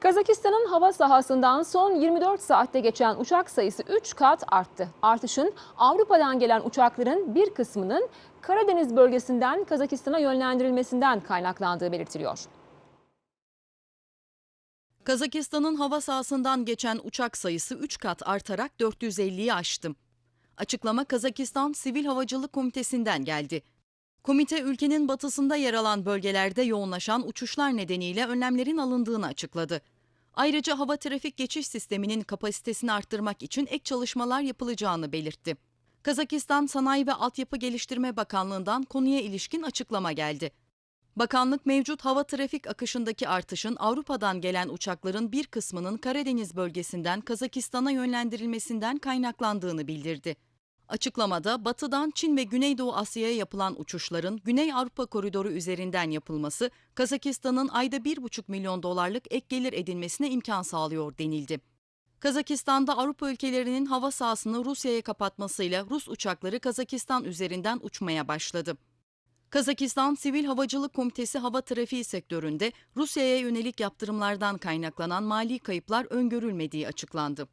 Kazakistan'ın hava sahasından son 24 saatte geçen uçak sayısı 3 kat arttı. Artışın Avrupa'dan gelen uçakların bir kısmının Karadeniz bölgesinden Kazakistan'a yönlendirilmesinden kaynaklandığı belirtiliyor. Kazakistan'ın hava sahasından geçen uçak sayısı 3 kat artarak 450'yi aştı. Açıklama Kazakistan Sivil Havacılık Komitesi'nden geldi. Komite ülkenin batısında yer alan bölgelerde yoğunlaşan uçuşlar nedeniyle önlemlerin alındığını açıkladı. Ayrıca hava trafik geçiş sisteminin kapasitesini arttırmak için ek çalışmalar yapılacağını belirtti. Kazakistan Sanayi ve Altyapı Geliştirme Bakanlığı'ndan konuya ilişkin açıklama geldi. Bakanlık mevcut hava trafik akışındaki artışın Avrupa'dan gelen uçakların bir kısmının Karadeniz bölgesinden Kazakistan'a yönlendirilmesinden kaynaklandığını bildirdi. Açıklamada batıdan Çin ve Güneydoğu Asya'ya yapılan uçuşların Güney Avrupa koridoru üzerinden yapılması Kazakistan'ın ayda 1,5 milyon dolarlık ek gelir edinmesine imkan sağlıyor denildi. Kazakistan'da Avrupa ülkelerinin hava sahasını Rusya'ya kapatmasıyla Rus uçakları Kazakistan üzerinden uçmaya başladı. Kazakistan Sivil Havacılık Komitesi hava trafiği sektöründe Rusya'ya yönelik yaptırımlardan kaynaklanan mali kayıplar öngörülmediği açıklandı.